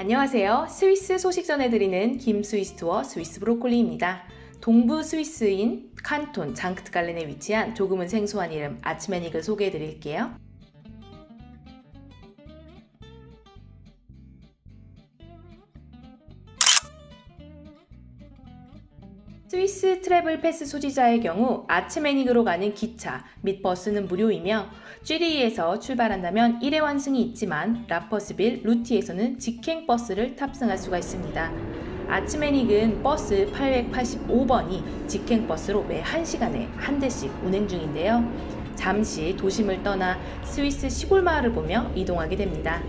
안녕하세요. 스위스 소식 전해드리는 김스위스 투어 스위스 브로콜리입니다. 동부 스위스인 칸톤 장크트 갈렌에 위치한 조금은 생소한 이름 아츠메닉을 소개해드릴게요. 스위스 트래블 패스 소지자의 경우 아츠메닉으로 가는 기차 및 버스는 무료이며 쥐리히에서 출발한다면 1회 완승이 있지만 라퍼스빌, 루티에서는 직행 버스를 탑승할 수가 있습니다. 아츠메닉은 버스 885번이 직행 버스로 매 1시간에 한 대씩 운행 중인데요. 잠시 도심을 떠나 스위스 시골 마을을 보며 이동하게 됩니다.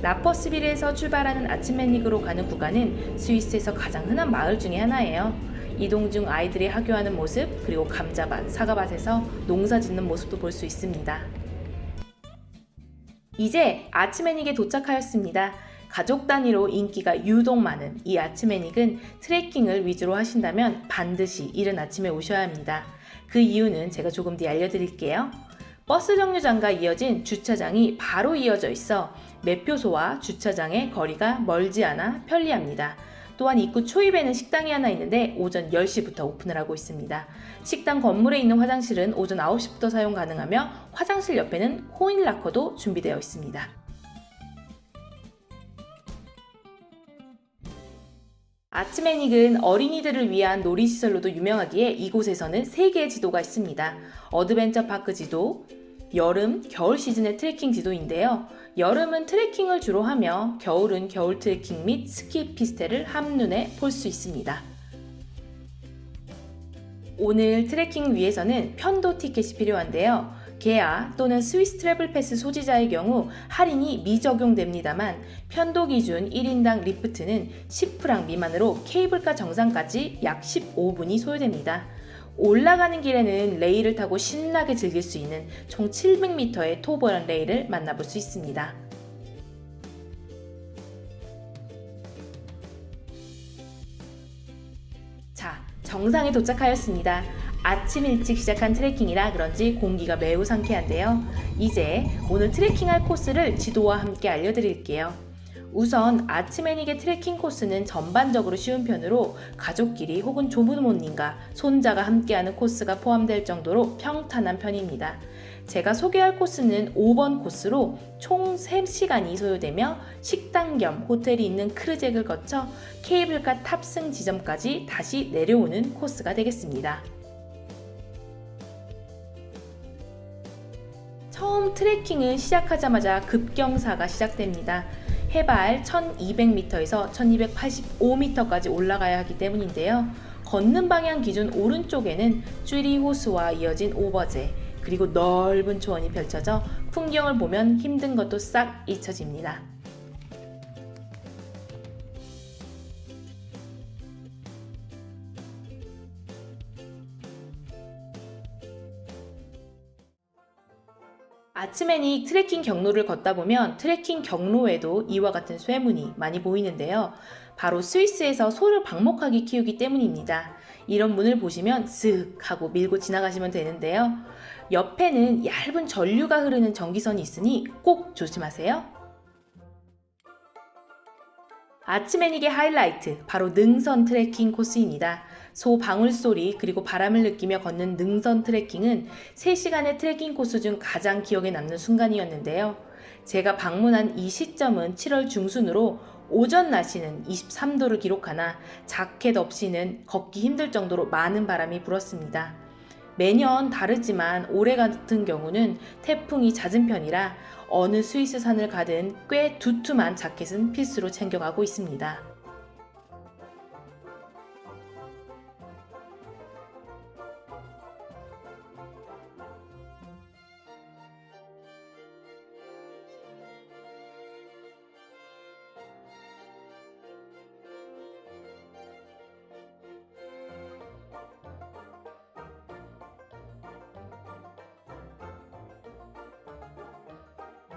라퍼스빌에서 출발하는 아츠메닉으로 가는 구간은 스위스에서 가장 흔한 마을 중의 하나예요. 이동 중 아이들이 하교하는 모습, 그리고 감자밭, 사과밭에서 농사 짓는 모습도 볼 수 있습니다. 이제 아츠메닉에 도착하였습니다. 가족 단위로 인기가 유독 많은 이 아츠메닉은 트레킹을 위주로 하신다면 반드시 이른 아침에 오셔야 합니다. 그 이유는 제가 조금 뒤 알려드릴게요. 버스 정류장과 이어진 주차장이 바로 이어져 있어 매표소와 주차장의 거리가 멀지 않아 편리합니다. 또한 입구 초입에는 식당이 하나 있는데 오전 10시부터 오픈을 하고 있습니다. 식당 건물에 있는 화장실은 오전 9시부터 사용 가능하며 화장실 옆에는 코인 락커도 준비되어 있습니다. 아츠메닉은 어린이들을 위한 놀이시설로도 유명하기에 이곳에서는 3개의 지도가 있습니다. 어드벤처 파크 지도, 여름, 겨울 시즌의 트레킹 지도인데요. 여름은 트레킹을 주로 하며 겨울은 겨울 트레킹 및 스키 피스텔을 한눈에 볼 수 있습니다. 오늘 트레킹 위해서는 편도 티켓이 필요한데요. 개야 또는 스위스 트래블 패스 소지자의 경우 할인이 미적용됩니다만 편도 기준 1인당 리프트는 10프랑 미만으로 케이블카 정상까지 약 15분이 소요됩니다. 올라가는 길에는 레일을 타고 신나게 즐길 수 있는 총 700m의 토벌한 레일을 만나볼 수 있습니다. 자, 정상에 도착하였습니다. 아침 일찍 시작한 트레킹이라 그런지 공기가 매우 상쾌한데요. 이제 오늘 트레킹할 코스를 지도와 함께 알려드릴게요. 우선 아츠메닉의 트레킹 코스는 전반적으로 쉬운 편으로 가족끼리 혹은 조부모님과 손자가 함께하는 코스가 포함될 정도로 평탄한 편입니다. 제가 소개할 코스는 5번 코스로 총 3시간이 소요되며 식당 겸 호텔이 있는 크르잭을 거쳐 케이블카 탑승 지점까지 다시 내려오는 코스가 되겠습니다. 처음 트레킹은 시작하자마자 급경사가 시작됩니다. 해발 1200m에서 1285m까지 올라가야 하기 때문인데요. 걷는 방향 기준 오른쪽에는 쭈리 호수와 이어진 오버제, 그리고 넓은 초원이 펼쳐져 풍경을 보면 힘든 것도 싹 잊혀집니다. 아츠메닉 트레킹 경로를 걷다 보면 트레킹 경로에도 이와 같은 쇠문이 많이 보이는데요. 바로 스위스에서 소를 방목하게 키우기 때문입니다. 이런 문을 보시면 쓱 하고 밀고 지나가시면 되는데요. 옆에는 얇은 전류가 흐르는 전기선이 있으니 꼭 조심하세요. 아츠메닉의 하이라이트, 바로 능선 트레킹 코스입니다. 소 방울 소리 그리고 바람을 느끼며 걷는 능선 트레킹은 3시간의 트레킹 코스 중 가장 기억에 남는 순간이었는데요. 제가 방문한 이 시점은 7월 중순으로 오전 날씨는 23도를 기록하나 자켓 없이는 걷기 힘들 정도로 많은 바람이 불었습니다. 매년 다르지만 올해 같은 경우는 태풍이 잦은 편이라 어느 스위스 산을 가든 꽤 두툼한 자켓은 필수로 챙겨가고 있습니다.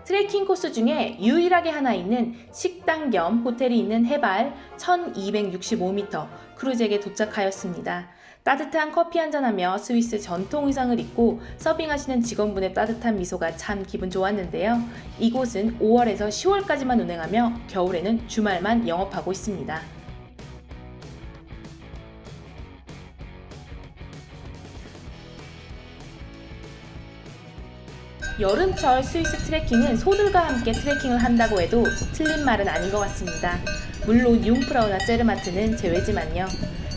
트레킹 코스 중에 유일하게 하나 있는 식당 겸 호텔이 있는 해발 1265m 크루잭에 도착하였습니다. 따뜻한 커피 한잔하며 스위스 전통 의상을 입고 서빙하시는 직원분의 따뜻한 미소가 참 기분 좋았는데요. 이곳은 5월에서 10월까지만 운행하며 겨울에는 주말만 영업하고 있습니다. 여름철 스위스 트레킹은 소들과 함께 트레킹을 한다고 해도 틀린 말은 아닌 것 같습니다. 물론 융프라우나 제르마트는 제외지만요.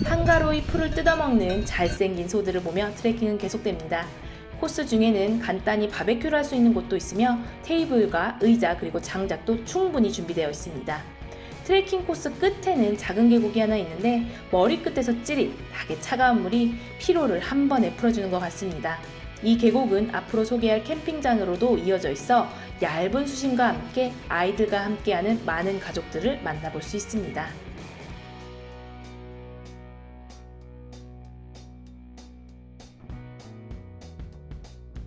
한가로이 풀을 뜯어먹는 잘생긴 소들을 보며 트레킹은 계속됩니다. 코스 중에는 간단히 바베큐를 할 수 있는 곳도 있으며 테이블과 의자 그리고 장작도 충분히 준비되어 있습니다. 트레킹 코스 끝에는 작은 계곡이 하나 있는데 머리끝에서 찌릿하게 차가운 물이 피로를 한 번에 풀어주는 것 같습니다. 이 계곡은 앞으로 소개할 캠핑장으로도 이어져 있어 얇은 수심과 함께 아이들과 함께하는 많은 가족들을 만나볼 수 있습니다.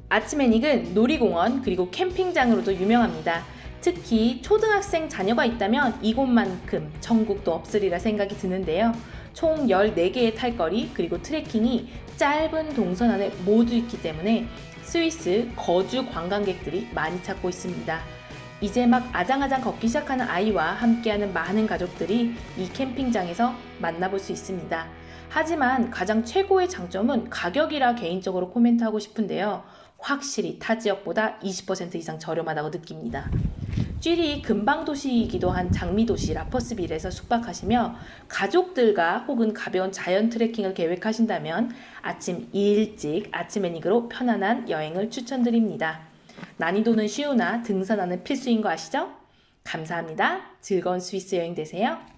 아츠메닉은 놀이공원 그리고 캠핑장으로도 유명합니다. 특히 초등학생 자녀가 있다면 이곳만큼 천국도 없으리라 생각이 드는데요. 총 14개의 탈거리 그리고 트레킹이 짧은 동선 안에 모두 있기 때문에 스위스 거주 관광객들이 많이 찾고 있습니다. 이제 막 아장아장 걷기 시작하는 아이와 함께하는 많은 가족들이 이 캠핑장에서 만나볼 수 있습니다. 하지만 가장 최고의 장점은 가격이라 개인적으로 코멘트하고 싶은데요. 확실히 타 지역보다 20% 이상 저렴하다고 느낍니다. 쥐리 근방 도시이기도 한 장미 도시 라퍼스빌에서 숙박하시며 가족들과 혹은 가벼운 자연 트레킹을 계획하신다면 아침 일찍 아침 애닉으로 편안한 여행을 추천드립니다. 난이도는 쉬우나 등산하는 필수인 거 아시죠? 감사합니다. 즐거운 스위스 여행 되세요.